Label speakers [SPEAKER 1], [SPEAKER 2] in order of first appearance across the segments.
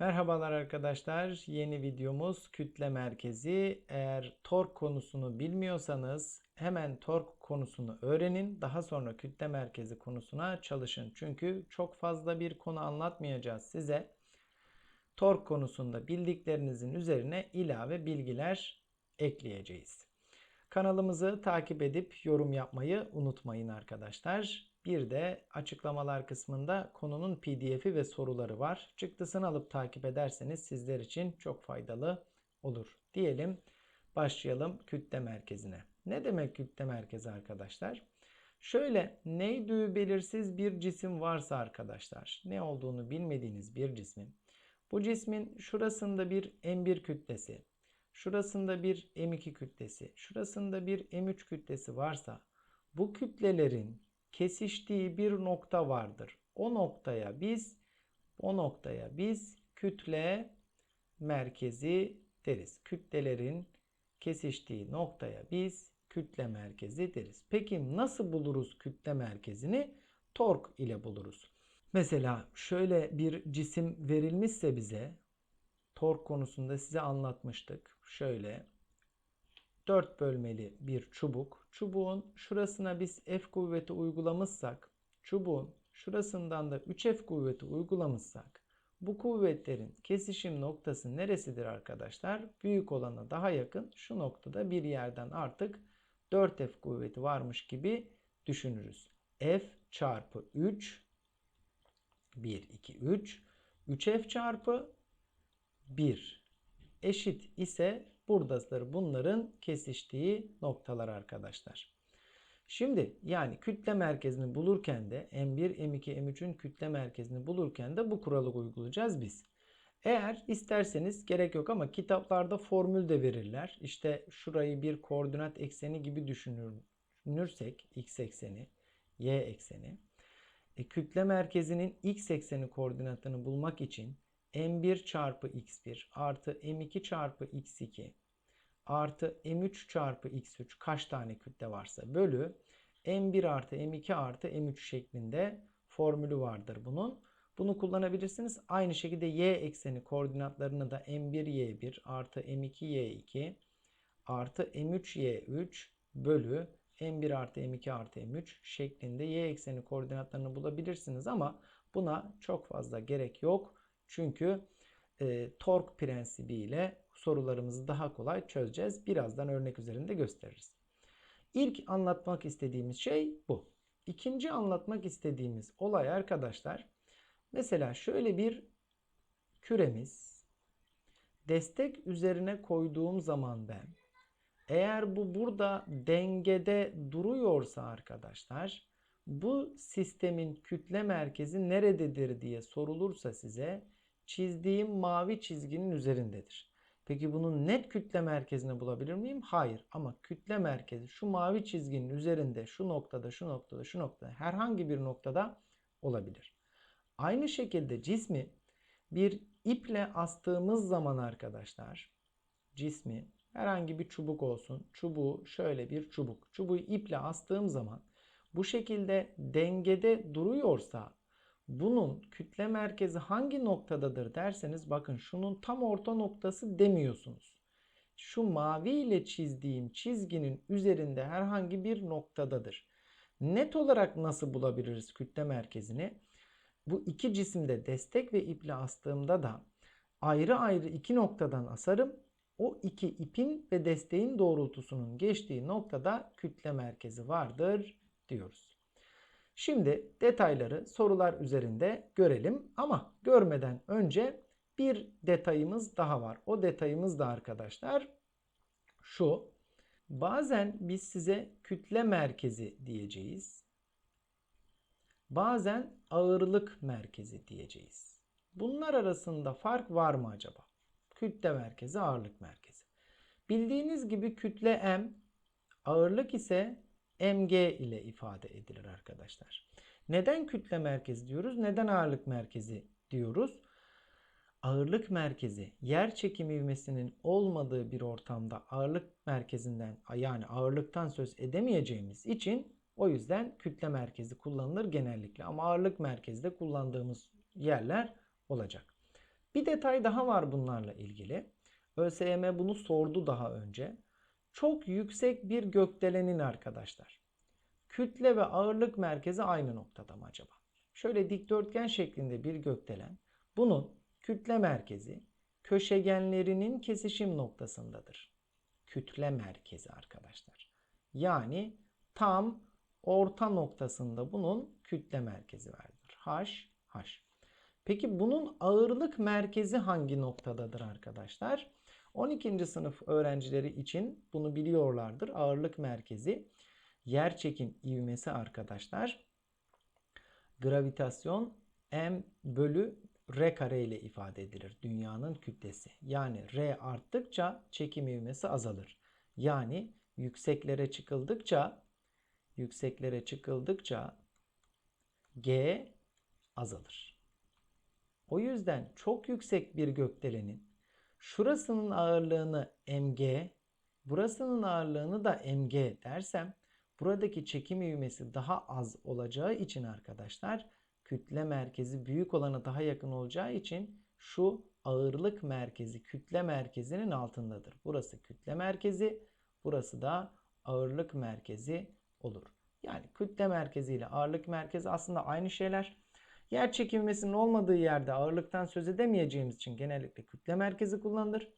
[SPEAKER 1] Merhabalar arkadaşlar. Yeni videomuz kütle merkezi. Eğer tork konusunu bilmiyorsanız hemen tork konusunu öğrenin. Daha sonra kütle merkezi konusuna çalışın. Çünkü çok fazla bir konu anlatmayacağız size. Tork konusunda bildiklerinizin üzerine ilave bilgiler ekleyeceğiz. Kanalımızı takip edip yorum yapmayı unutmayın arkadaşlar. Bir de açıklamalar kısmında konunun pdf'i ve soruları var. Çıktısını alıp takip ederseniz sizler için çok faydalı olur. Diyelim başlayalım kütle merkezine. Ne demek kütle merkezi arkadaşlar? Şöyle neydi belirsiz bir cisim varsa arkadaşlar, ne olduğunu bilmediğiniz bir cismin, bu cismin şurasında bir M1 kütlesi, şurasında bir M2 kütlesi, şurasında bir M3 kütlesi varsa bu kütlelerin kesiştiği bir nokta vardır. O noktaya biz o noktaya biz kütle merkezi deriz. Kütlelerin kesiştiği noktaya biz kütle merkezi deriz. Peki nasıl buluruz kütle merkezini? Tork ile buluruz. Mesela şöyle bir cisim verilmişse bize tork konusunda size anlatmıştık. Şöyle 4 bölmeli bir çubuk. Çubuğun şurasına biz F kuvveti uygulamışsak, çubuğun şurasından da 3F kuvveti uygulamışsak, bu kuvvetlerin kesişim noktası neresidir arkadaşlar? Büyük olana daha yakın şu noktada bir yerden artık 4F kuvveti varmış gibi düşünürüz. F çarpı 3 1, 2, 3 3F çarpı 1 eşit ise buradadır bunların kesiştiği noktalar arkadaşlar. Şimdi yani kütle merkezini bulurken de M1, M2, M3'ün kütle merkezini bulurken de bu kuralı uygulayacağız biz. Eğer isterseniz gerek yok ama kitaplarda formül de verirler. İşte şurayı bir koordinat ekseni gibi düşünürsek x ekseni, y ekseni. E, kütle merkezinin x ekseni koordinatını bulmak için m1 çarpı x1 artı m2 çarpı x2 artı m3 çarpı x3 kaç tane kütle varsa bölü m1 artı m2 artı m3 şeklinde formülü vardır bunun. Bunu kullanabilirsiniz. Aynı şekilde y ekseni koordinatlarını da m1y1 artı m2y2 artı m3y3 bölü m1 artı m2 artı m3 şeklinde y ekseni koordinatlarını bulabilirsiniz ama buna çok fazla gerek yok. Çünkü e, tork prensibiyle sorularımızı daha kolay çözeceğiz. Birazdan örnek üzerinde gösteririz. İlk anlatmak istediğimiz şey bu. İkinci anlatmak istediğimiz olay arkadaşlar. Mesela şöyle bir küremiz destek üzerine koyduğum zaman ben eğer bu burada dengede duruyorsa arkadaşlar bu sistemin kütle merkezi nerededir diye sorulursa size çizdiğim mavi çizginin üzerindedir. Peki bunun net kütle merkezini bulabilir miyim? Hayır. Ama kütle merkezi şu mavi çizginin üzerinde şu noktada, şu noktada, şu noktada herhangi bir noktada olabilir. Aynı şekilde cismi bir iple astığımız zaman arkadaşlar cismi herhangi bir çubuk olsun. Çubuğu şöyle bir çubuk. Çubuğu iple astığım zaman bu şekilde dengede duruyorsa bunun kütle merkezi hangi noktadadır derseniz bakın şunun tam orta noktası demiyorsunuz. Şu mavi ile çizdiğim çizginin üzerinde herhangi bir noktadadır. Net olarak nasıl bulabiliriz kütle merkezini? Bu iki cisimde destek ve iple astığımda da ayrı ayrı iki noktadan asarım. O iki ipin ve desteğin doğrultusunun geçtiği noktada kütle merkezi vardır diyoruz. Şimdi detayları sorular üzerinde görelim ama görmeden önce bir detayımız daha var. O detayımız da arkadaşlar şu. Bazen biz size kütle merkezi diyeceğiz. Bazen ağırlık merkezi diyeceğiz. Bunlar arasında fark var mı acaba? Kütle merkezi, ağırlık merkezi. Bildiğiniz gibi kütle M, ağırlık ise mg ile ifade edilir arkadaşlar. Neden kütle merkezi diyoruz? Neden ağırlık merkezi diyoruz? Ağırlık merkezi yer çekimi ivmesinin olmadığı bir ortamda ağırlık merkezinden yani ağırlıktan söz edemeyeceğimiz için o yüzden kütle merkezi kullanılır genellikle. Ama ağırlık merkezi de kullandığımız yerler olacak. Bir detay daha var bunlarla ilgili. ÖSYM bunu sordu daha önce. Çok yüksek bir gökdelenin arkadaşlar. Kütle ve ağırlık merkezi aynı noktada mı acaba? Şöyle dikdörtgen şeklinde bir gökdelen. Bunun kütle merkezi köşegenlerinin kesişim noktasındadır. Kütle merkezi arkadaşlar. Yani tam orta noktasında bunun kütle merkezi vardır. H, H. Peki bunun ağırlık merkezi hangi noktadadır arkadaşlar? 12. sınıf öğrencileri için bunu biliyorlardır. Ağırlık merkezi yer çekim ivmesi arkadaşlar. Gravitasyon m bölü r kare ile ifade edilir. Dünyanın kütlesi. Yani r arttıkça çekim ivmesi azalır. Yani yükseklere çıkıldıkça yükseklere çıkıldıkça g azalır. O yüzden çok yüksek bir gökdelenin şurasının ağırlığını mg, burasının ağırlığını da mg dersem buradaki çekim ivmesi daha az olacağı için arkadaşlar kütle merkezi büyük olana daha yakın olacağı için şu ağırlık merkezi kütle merkezinin altındadır. Burası kütle merkezi, burası da ağırlık merkezi olur. Yani kütle merkezi ile ağırlık merkezi aslında aynı şeyler. Yer çekilmesinin olmadığı yerde ağırlıktan söz edemeyeceğimiz için genellikle kütle merkezi kullanılır.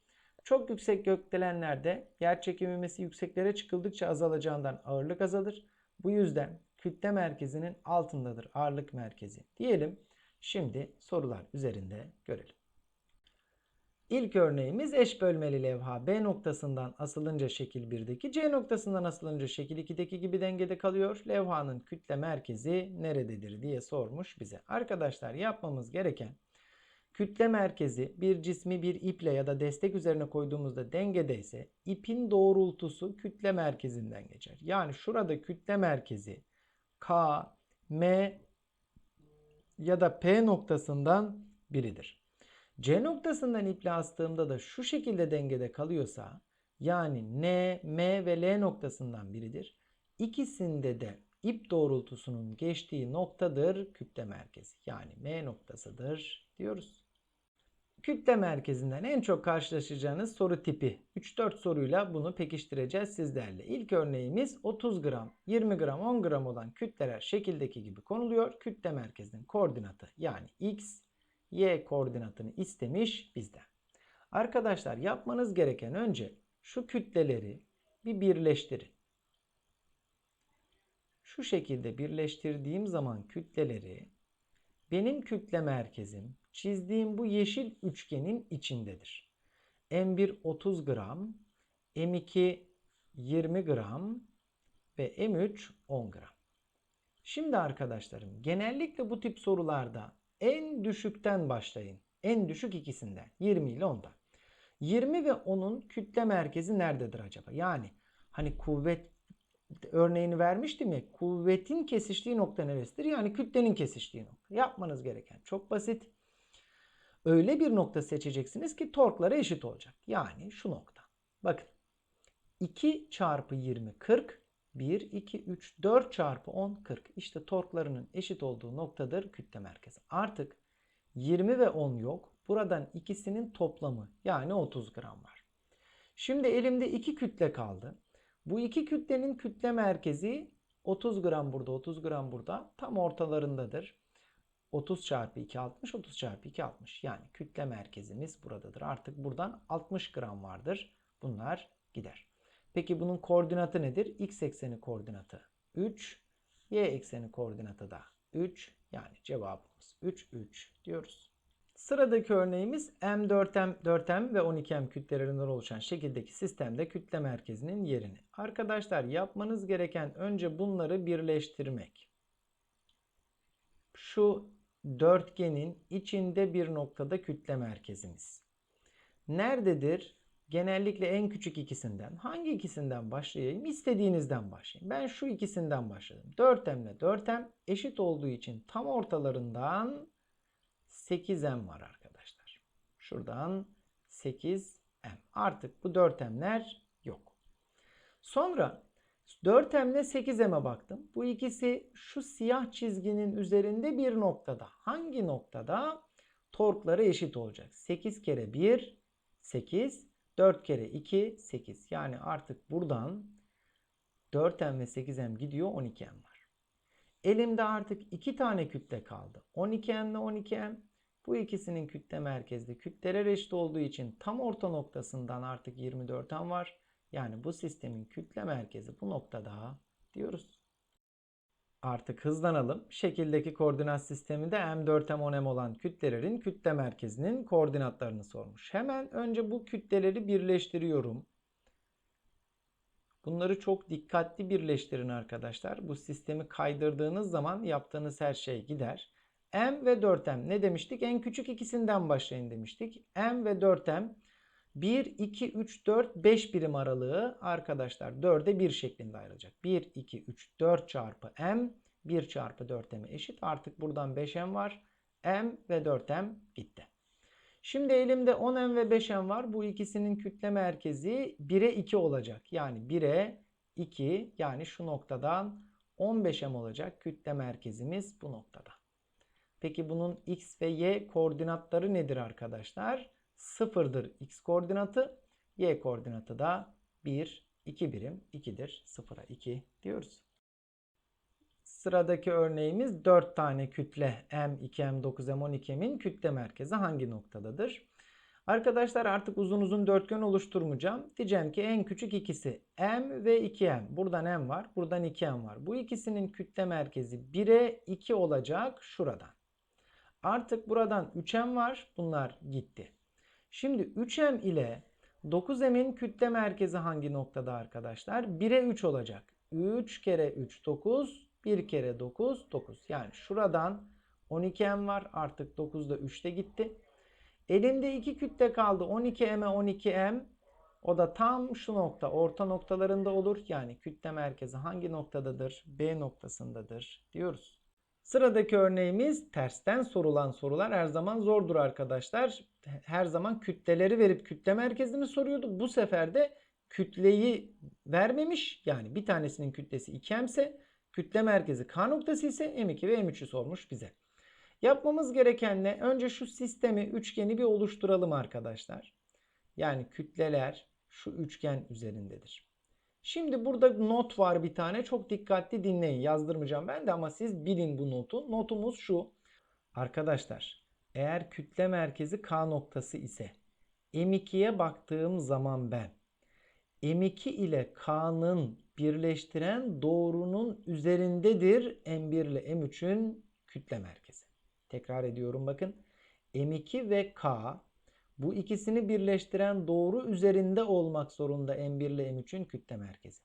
[SPEAKER 1] Çok yüksek gökdelenlerde yer çekilmesi yükseklere çıkıldıkça azalacağından ağırlık azalır. Bu yüzden kütle merkezinin altındadır ağırlık merkezi diyelim. Şimdi sorular üzerinde görelim. İlk örneğimiz eş bölmeli levha B noktasından asılınca şekil 1'deki C noktasından asılınca şekil 2'deki gibi dengede kalıyor. Levhanın kütle merkezi nerededir diye sormuş bize. Arkadaşlar yapmamız gereken kütle merkezi bir cismi bir iple ya da destek üzerine koyduğumuzda dengedeyse ipin doğrultusu kütle merkezinden geçer. Yani şurada kütle merkezi K, M ya da P noktasından biridir. C noktasından iple astığımda da şu şekilde dengede kalıyorsa yani N, M ve L noktasından biridir. İkisinde de ip doğrultusunun geçtiği noktadır kütle merkezi. Yani M noktasıdır diyoruz. Kütle merkezinden en çok karşılaşacağınız soru tipi. 3-4 soruyla bunu pekiştireceğiz sizlerle. İlk örneğimiz 30 gram, 20 gram, 10 gram olan kütleler şekildeki gibi konuluyor. Kütle merkezinin koordinatı yani x, y koordinatını istemiş bizden. Arkadaşlar yapmanız gereken önce şu kütleleri bir birleştirin. Şu şekilde birleştirdiğim zaman kütleleri benim kütle merkezim çizdiğim bu yeşil üçgenin içindedir. M1 30 gram, M2 20 gram ve M3 10 gram. Şimdi arkadaşlarım genellikle bu tip sorularda en düşükten başlayın. En düşük ikisinden 20 ile 10'dan. 20 ve 10'un kütle merkezi nerededir acaba? Yani hani kuvvet örneğini vermiştim ya kuvvetin kesiştiği nokta neresidir? Yani kütlenin kesiştiği nokta. Yapmanız gereken çok basit. Öyle bir nokta seçeceksiniz ki torkları eşit olacak. Yani şu nokta. Bakın 2 çarpı 20 40 1, 2, 3, 4 çarpı 10, 40. İşte torklarının eşit olduğu noktadır kütle merkezi. Artık 20 ve 10 yok. Buradan ikisinin toplamı yani 30 gram var. Şimdi elimde iki kütle kaldı. Bu iki kütlenin kütle merkezi 30 gram burada 30 gram burada tam ortalarındadır. 30 çarpı 2 60 30 çarpı 2 60 yani kütle merkezimiz buradadır. Artık buradan 60 gram vardır. Bunlar gider. Peki bunun koordinatı nedir? X ekseni koordinatı 3, Y ekseni koordinatı da 3. Yani cevabımız 3, 3 diyoruz. Sıradaki örneğimiz M4M, 4M ve 12M kütlelerinden oluşan şekildeki sistemde kütle merkezinin yerini. Arkadaşlar yapmanız gereken önce bunları birleştirmek. Şu dörtgenin içinde bir noktada kütle merkezimiz. Nerededir? Genellikle en küçük ikisinden. Hangi ikisinden başlayayım? İstediğinizden başlayayım. Ben şu ikisinden başladım. 4M ile 4M eşit olduğu için tam ortalarından 8M var arkadaşlar. Şuradan 8M. Artık bu 4M'ler yok. Sonra 4M ile 8M'e baktım. Bu ikisi şu siyah çizginin üzerinde bir noktada. Hangi noktada? torkları eşit olacak. 8 kere 1 8 4 kere 2 8. Yani artık buradan 4m ve 8m gidiyor 12m var. Elimde artık iki tane kütle kaldı. 12m ve 12m. Bu ikisinin kütle merkezli kütleler eşit olduğu için tam orta noktasından artık 24m var. Yani bu sistemin kütle merkezi bu noktada diyoruz. Artık hızlanalım. Şekildeki koordinat sisteminde M4 M10 M olan kütlelerin kütle merkezinin koordinatlarını sormuş. Hemen önce bu kütleleri birleştiriyorum. Bunları çok dikkatli birleştirin arkadaşlar. Bu sistemi kaydırdığınız zaman yaptığınız her şey gider. M ve 4M ne demiştik? En küçük ikisinden başlayın demiştik. M ve 4M 1, 2, 3, 4, 5 birim aralığı arkadaşlar 4'e 1 şeklinde ayrılacak. 1, 2, 3, 4 çarpı m 1 çarpı 4m'e eşit. Artık buradan 5m var. m ve 4m gitti. Şimdi elimde 10m ve 5m var. Bu ikisinin kütle merkezi 1'e 2 olacak. Yani 1'e 2 yani şu noktadan 15m olacak kütle merkezimiz bu noktada. Peki bunun x ve y koordinatları nedir arkadaşlar? Sıfırdır x koordinatı. Y koordinatı da 1, 2 birim 2'dir. 0'a 2 diyoruz. Sıradaki örneğimiz 4 tane kütle M, 2M, 9M, 12M'in kütle merkezi hangi noktadadır? Arkadaşlar artık uzun uzun dörtgen oluşturmayacağım. Diyeceğim ki en küçük ikisi M ve 2M. Buradan M var, buradan 2M var. Bu ikisinin kütle merkezi 1'e 2 olacak şuradan. Artık buradan 3M var. Bunlar gitti. Şimdi 3M ile 9M'in kütle merkezi hangi noktada arkadaşlar? 1'e 3 olacak. 3 kere 3 9, 1 kere 9 9. Yani şuradan 12M var. Artık 9 da 3'te gitti. Elimde iki kütle kaldı. 12M'e 12M. O da tam şu nokta orta noktalarında olur. Yani kütle merkezi hangi noktadadır? B noktasındadır diyoruz. Sıradaki örneğimiz tersten sorulan sorular her zaman zordur arkadaşlar. Her zaman kütleleri verip kütle merkezini soruyordu. Bu sefer de kütleyi vermemiş. Yani bir tanesinin kütlesi 2m ise kütle merkezi K noktası ise M2 ve M3'ü sormuş bize. Yapmamız gereken ne? Önce şu sistemi, üçgeni bir oluşturalım arkadaşlar. Yani kütleler şu üçgen üzerindedir. Şimdi burada not var bir tane. Çok dikkatli dinleyin. Yazdırmayacağım ben de ama siz bilin bu notu. Notumuz şu. Arkadaşlar eğer kütle merkezi K noktası ise M2'ye baktığım zaman ben M2 ile K'nın birleştiren doğrunun üzerindedir M1 ile M3'ün kütle merkezi. Tekrar ediyorum bakın. M2 ve K bu ikisini birleştiren doğru üzerinde olmak zorunda M1 ile M3'ün kütle merkezi.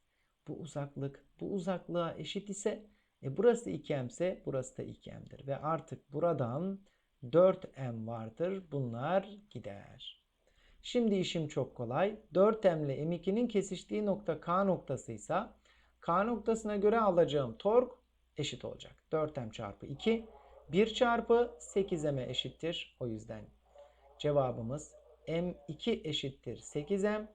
[SPEAKER 1] Bu uzaklık bu uzaklığa eşit ise e burası 2M ise burası da 2M'dir. Ve artık buradan 4M vardır. Bunlar gider. Şimdi işim çok kolay. 4M ile M2'nin kesiştiği nokta K noktasıysa K noktasına göre alacağım tork eşit olacak. 4M çarpı 2 1 çarpı 8M'e eşittir. O yüzden cevabımız M2 eşittir 8M.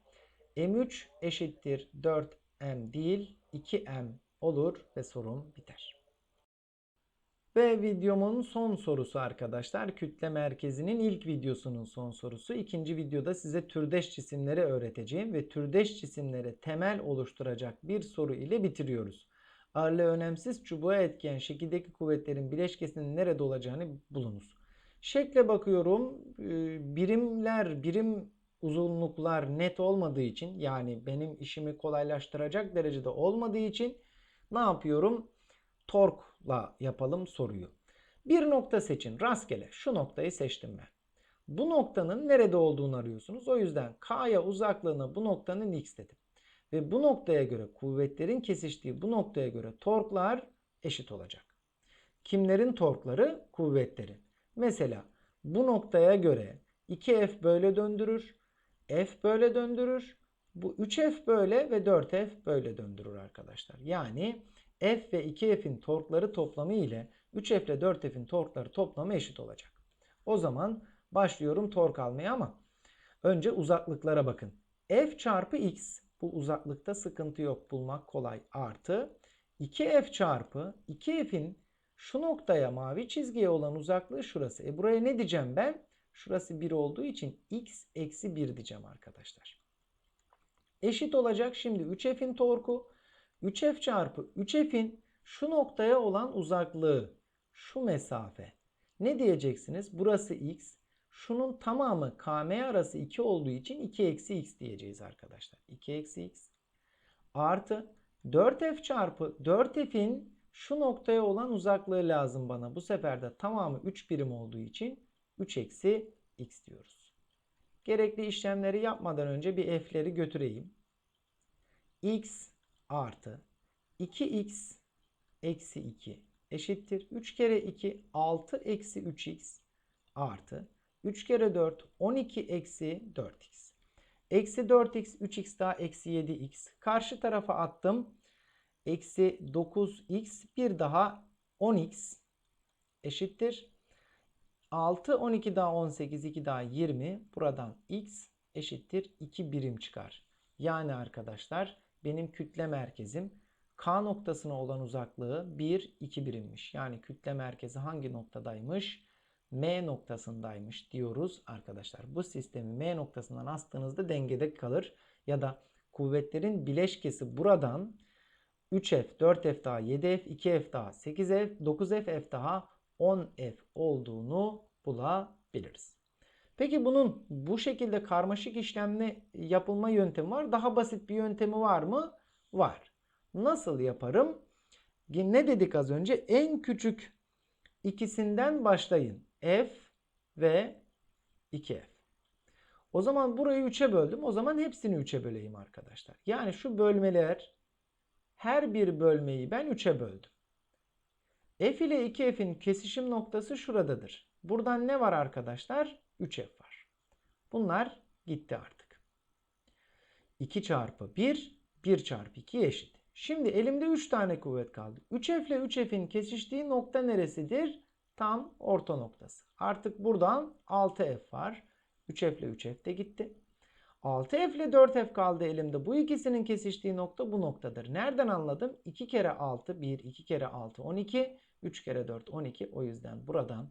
[SPEAKER 1] M3 eşittir 4M değil 2M olur ve sorum biter. Ve videomun son sorusu arkadaşlar. Kütle merkezinin ilk videosunun son sorusu. İkinci videoda size türdeş cisimleri öğreteceğim ve türdeş cisimlere temel oluşturacak bir soru ile bitiriyoruz. Ağırlığı önemsiz çubuğa etken şekildeki kuvvetlerin bileşkesinin nerede olacağını bulunuz. Şekle bakıyorum. Ee, birimler, birim uzunluklar net olmadığı için yani benim işimi kolaylaştıracak derecede olmadığı için ne yapıyorum? Torkla yapalım soruyu. Bir nokta seçin rastgele. Şu noktayı seçtim ben. Bu noktanın nerede olduğunu arıyorsunuz. O yüzden K'ya uzaklığına bu noktanın X dedim. Ve bu noktaya göre kuvvetlerin kesiştiği bu noktaya göre torklar eşit olacak. Kimlerin torkları? Kuvvetlerin. Mesela bu noktaya göre 2F böyle döndürür. F böyle döndürür. Bu 3F böyle ve 4F böyle döndürür arkadaşlar. Yani F ve 2F'in torkları toplamı ile 3F ile 4F'in torkları toplamı eşit olacak. O zaman başlıyorum tork almaya ama önce uzaklıklara bakın. F çarpı X bu uzaklıkta sıkıntı yok bulmak kolay artı 2F çarpı 2F'in Şu noktaya mavi çizgiye olan uzaklığı şurası. E buraya ne diyeceğim ben? Şurası 1 olduğu için x eksi 1 diyeceğim arkadaşlar. Eşit olacak şimdi 3f'in torku. 3f çarpı 3f'in şu noktaya olan uzaklığı. Şu mesafe. Ne diyeceksiniz? Burası x. Şunun tamamı km arası 2 olduğu için 2 eksi x diyeceğiz arkadaşlar. 2 eksi x artı 4f çarpı 4f'in şu noktaya olan uzaklığı lazım bana. Bu sefer de tamamı 3 birim olduğu için 3 eksi x diyoruz. Gerekli işlemleri yapmadan önce bir f'leri götüreyim. x artı 2x eksi 2 eşittir. 3 kere 2 6 eksi 3x artı 3 kere 4 12 eksi 4x. Eksi 4x 3x daha eksi 7x. Karşı tarafa attım. Eksi 9x bir daha 10x eşittir. 6 12 daha 18 2 daha 20. Buradan x eşittir 2 birim çıkar. Yani arkadaşlar benim kütle merkezim K noktasına olan uzaklığı 1 2 birimmiş. Yani kütle merkezi hangi noktadaymış? M noktasındaymış diyoruz arkadaşlar. Bu sistemi M noktasından astığınızda dengede kalır. Ya da kuvvetlerin bileşkesi buradan 3F, 4F daha 7F, 2F daha 8F, 9F, F daha 10F olduğunu bulabiliriz. Peki bunun bu şekilde karmaşık işlemle yapılma yöntemi var. Daha basit bir yöntemi var mı? Var. Nasıl yaparım? Ne dedik az önce? En küçük ikisinden başlayın. F ve 2F. O zaman burayı 3'e böldüm. O zaman hepsini 3'e böleyim arkadaşlar. Yani şu bölmeler her bir bölmeyi ben 3'e böldüm. F ile 2F'in kesişim noktası şuradadır. Buradan ne var arkadaşlar? 3F var. Bunlar gitti artık. 2 çarpı 1, 1 çarpı 2 eşit. Şimdi elimde 3 tane kuvvet kaldı. 3F ile 3F'in kesiştiği nokta neresidir? Tam orta noktası. Artık buradan 6F var. 3F ile 3F de gitti. 6F ile 4F kaldı elimde. Bu ikisinin kesiştiği nokta bu noktadır. Nereden anladım? 2 kere 6 1, 2 kere 6 12, 3 kere 4 12. O yüzden buradan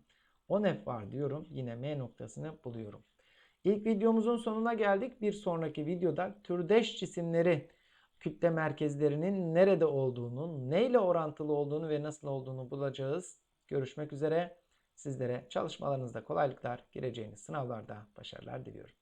[SPEAKER 1] 10F var diyorum. Yine M noktasını buluyorum. İlk videomuzun sonuna geldik. Bir sonraki videoda türdeş cisimleri kütle merkezlerinin nerede olduğunu, neyle orantılı olduğunu ve nasıl olduğunu bulacağız. Görüşmek üzere. Sizlere çalışmalarınızda kolaylıklar, gireceğiniz sınavlarda başarılar diliyorum.